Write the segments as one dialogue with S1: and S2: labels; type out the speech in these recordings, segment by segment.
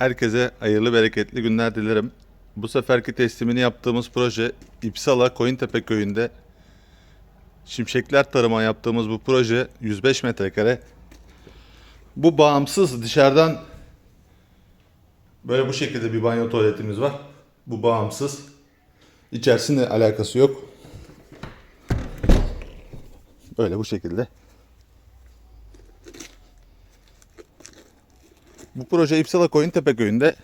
S1: Herkese hayırlı bereketli günler dilerim. Bu seferki teslimini yaptığımız proje İpsala Koyuntepe köyünde Şimşekler tarıma yaptığımız bu proje 105 metrekare. Bu bağımsız dışarıdan böyle bu şekilde bir banyo tuvaletimiz var. Bu bağımsız. İçerisinde alakası yok. Böyle bu şekilde. Bu proje İpsala Koyuntepe köyünde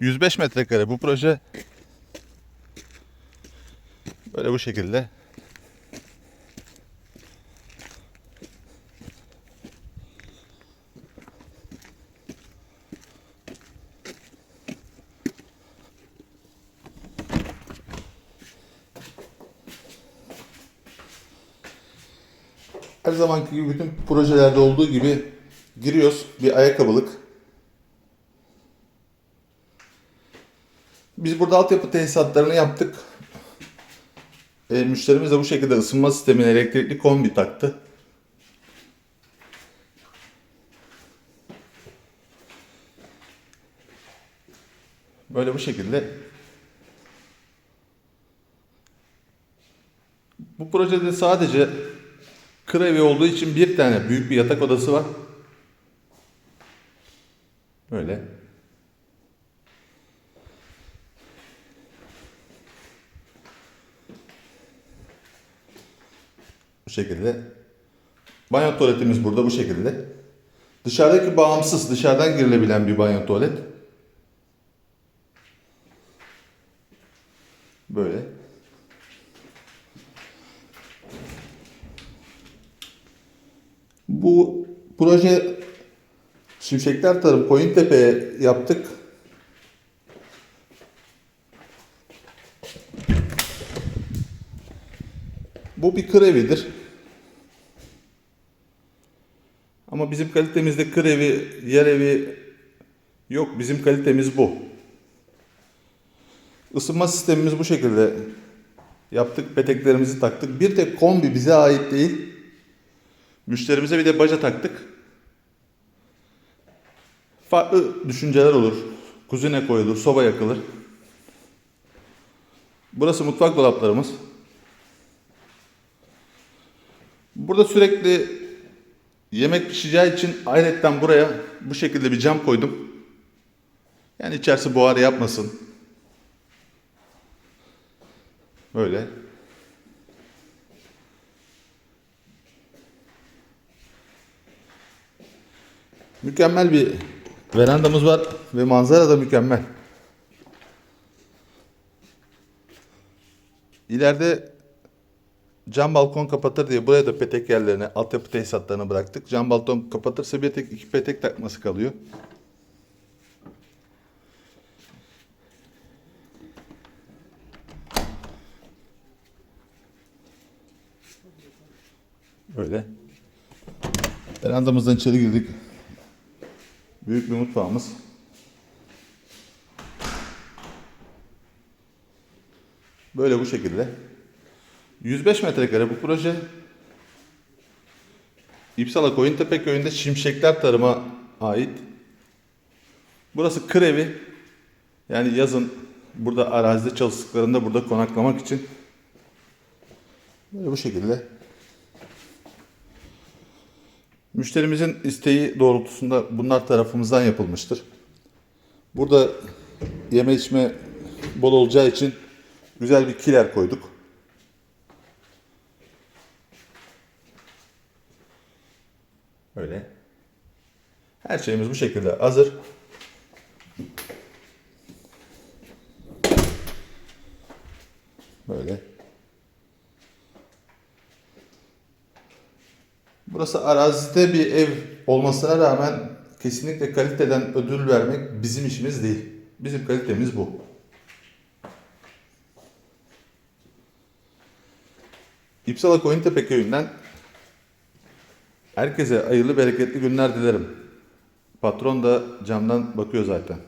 S1: 105 metrekare bu proje. Böyle bu şekilde. Her zamanki gibi bütün projelerde olduğu gibi giriyoruz bir ayakkabılık. Biz burada altyapı tesisatlarını yaptık. E, müşterimiz de bu şekilde ısınma sistemine elektrikli kombi taktı. Böyle bu şekilde. Bu projede sadece kır evi olduğu için bir tane büyük bir yatak odası var. Böyle. Bu şekilde. Banyo tuvaletimiz burada bu şekilde. Dışarıdaki bağımsız, dışarıdan girilebilen bir banyo tuvalet. Böyle. Bu proje Şimşekler Tarım Koyuntepe'ye yaptık. Bu bir kır evidir. Ama bizim kalitemizde kır evi, yer evi yok. Bizim kalitemiz bu. Isınma sistemimiz bu şekilde yaptık. Peteklerimizi taktık. Bir tek kombi bize ait değil. Müşterimize bir de baca taktık. Farklı düşünceler olur. Kuzine koyulur, soba yakılır. Burası mutfak dolaplarımız. Burada sürekli yemek pişeceği için ayrıca buraya bu şekilde bir cam koydum. Yani içerisi buhar yapmasın. Böyle. Mükemmel bir verandamız var ve manzara da mükemmel. İleride cam balkon kapatır diye buraya da petek yerlerine, altyapı tesisatlarını bıraktık. Cam balkon kapatırsa bir tek iki petek takması kalıyor. Böyle. Verandamızdan içeri girdik. Büyük bir mutfağımız. Böyle bu şekilde. 105 metrekare bu proje. İpsala Koyuntepe köyünde Şimşekler Tarım'a ait. Burası kır evi. Yani yazın burada arazide çalıştıklarında burada konaklamak için. Böyle bu şekilde. Müşterimizin isteği doğrultusunda bunlar tarafımızdan yapılmıştır. Burada yeme içme bol olacağı için güzel bir kiler koyduk. Öyle. Her şeyimiz bu şekilde hazır. Böyle. Burası arazide bir ev olmasına rağmen kesinlikle kaliteden ödül vermek bizim işimiz değil. Bizim kalitemiz bu. İpsala Koyuntepe köyünden herkese hayırlı bereketli günler dilerim. Patron da camdan bakıyor zaten.